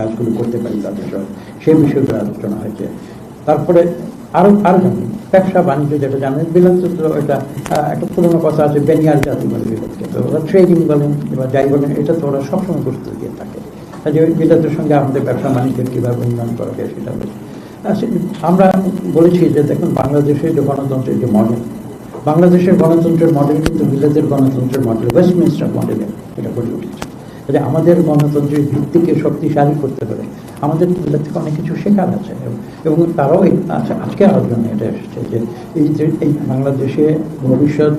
কাজগুলো করতে পারি তাদের সঙ্গে সেই বিষয়গুলো আলোচনা হয়েছে। তারপরে আরও আরও জানি। ব্যবসা বাণিজ্য যেটা জানেন বিলাত এটা একটা পুরোনো কথা আছে বেনিয়ার জাতি বলে বিলাতকে তো ওরা ট্রেডিং বলেন বা যাই বলেন এটা তো ওরা সবসময় প্রস্তুত দিয়ে থাকে। কাজে ওই বিলাতের সঙ্গে আমাদের ব্যবসা বাণিজ্যের কীভাবে উন্নয়ন করা যায় সেটা বলছি আচ্ছা, আমরা বলেছি যে দেখুন বাংলাদেশের যে গণতন্ত্রের যে মডেল বাংলাদেশের গণতন্ত্রের মডেল কিন্তু বিলেতের গণতন্ত্রের মডেল ওয়েস্টমিনস্টার মডেলে এটা গড়ে উঠেছে। যে আমাদের গণতন্ত্রের ভিত্তিকে শক্তিশালী করতে পারে আমাদের বিলেত থেকে অনেক কিছু শেখার আছে। এবং- তারাও এই আচ্ছা আজকে আলোচনা এটা এসেছে যে এই যে এই বাংলাদেশে ভবিষ্যৎ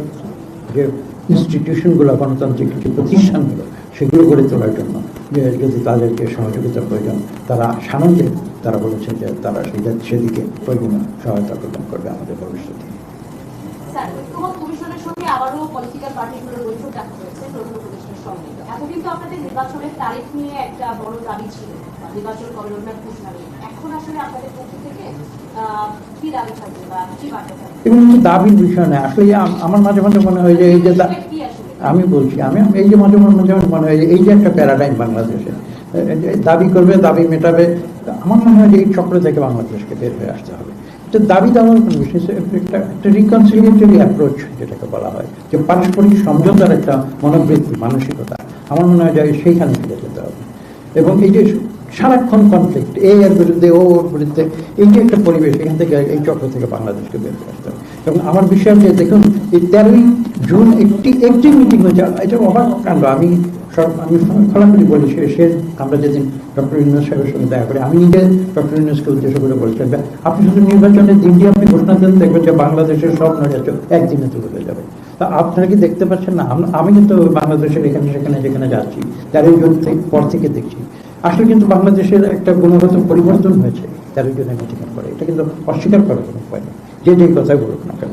যে ইনস্টিটিউশনগুলো গণতান্ত্রিক যে প্রতিষ্ঠানগুলো, সেগুলো গড়ে তোলার জন্য যে যদি তাদেরকে সহযোগিতা প্রয়োজন, তারা সানন্দে তারা বলেছে যে তারা সেটা সেদিকে প্রয়োজনীয় সহায়তা প্রদান করবে আমাদের ভবিষ্যতে। আবারও পলিটিক্যাল বৈঠক ডাকা হয়েছে নতুন উপদেষ্টার সঙ্গে এতদিন তো আপনাদের নির্বাচনের তারিখ নিয়ে একটা বড় দাবি ছিল নির্বাচন কবে রোডম্যাপ ঘোষণা নিয়ে এখন আসলে আপনাদের পক্ষ থেকে কি দাবি থাকবে বা কি বার্তা থাকবে? এই দাবির বিষয় নয়। আসলে আমার মাঝে মাঝে মনে হয় যে এই যে আমি বলছি আমি এই যে মাঝে মাঝে মনে হয় যে এই যে একটা প্যারাডাইম বাংলাদেশে দাবি করবে দাবি মেটাবে আমার মনে হয় যে এই চক্র থেকে বাংলাদেশকে বের হয়ে আসতে হবে। এটা দাবি দেওয়ার কোনো বিশেষ একটা একটা রিকনসিলিয়েটরি অ্যাপ্রোচ যেটাকে বলা হয় যে পারস্পরিক সমঝোতার একটা মনোবৃত্তি মানসিকতা। আমার মনে হয় যে সেইখানে ফিরে যেতে হবে। এবং এই যে সারাক্ষণ কনফ্লিক্ট এ এর বিরুদ্ধে, ও ওর বিরুদ্ধে, এই যে একটা পরিবেশ, এখান থেকে এই চক্র থেকে বাংলাদেশকে বের করে আসতে হবে। এবং আমার বিশ্বাস যে দেখুন, এই তেরোই জুন একটি একটি মিটিং হয়েছে, এটা অবাক কাণ্ড। আমি সব, আমি খোলাখুলি বলি, সে সে, আমরা যেদিন ডক্টর ইউনুস সাহেবের সঙ্গে দেখা করি, আমি নিজে ডক্টর ইউনুসকে উদ্দেশ্য করে বলেছিলাম আপনি শুধু নির্বাচনের দিনটি আপনি ঘোষণা দেন, দেখবেন যে বাংলাদেশের সব নড়িয়াচ একদিনে তুলে আপনারা কি দেখতে পাচ্ছেন না? আমি কিন্তু বাংলাদেশের এখানে, সেখানে, যেখানে যাচ্ছি, তেরোই জুন পর থেকে দেখছি। আসলে কিন্তু বাংলাদেশের একটা গুণগত পরিবর্তন হয়েছে, তেরোই জনের মিটিংয়ের পরে এটা কিন্তু অস্বীকার করার কোনো উপায় নেই, যে যেই কথাই বলুক না কেন।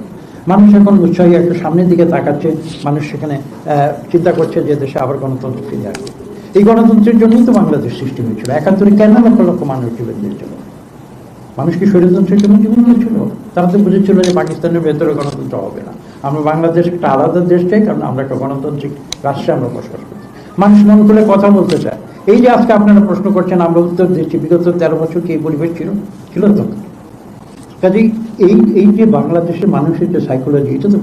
মানুষ এখন উৎসাহী একটা সামনের দিকে তাকাচ্ছে, মানুষ সেখানে চিন্তা করছে যে দেশে আবার গণতন্ত্র ফিরে আসবে। এই গণতন্ত্রের জন্যই তো বাংলাদেশ সৃষ্টি হয়েছিল। একাত্তরে কেন লক্ষ লক্ষ মানুষ জীবন দিয়েছিল? মানুষ কি স্বৈরতন্ত্রের জীবন দিয়েছিল। তারা তো বুঝেছিল যে পাকিস্তানের ভেতরে গণতন্ত্র হবে না। আমরা বাংলাদেশ একটা আলাদা দেশ চাই, কারণ আমরা একটা গণতান্ত্রিক রাষ্ট্রে আমরা বসবাস করছি। মানুষ মন করে কথা বলতে চায়। এই যে আজকে আপনারা প্রশ্ন করছেন, আমরা উত্তর দিচ্ছি বিগত তেরো বছর কি এই পরিবেশ ছিল? ছিল তো। কাজেই এই এই যে বাংলাদেশের মানুষের যে সাইকোলজি এটা তো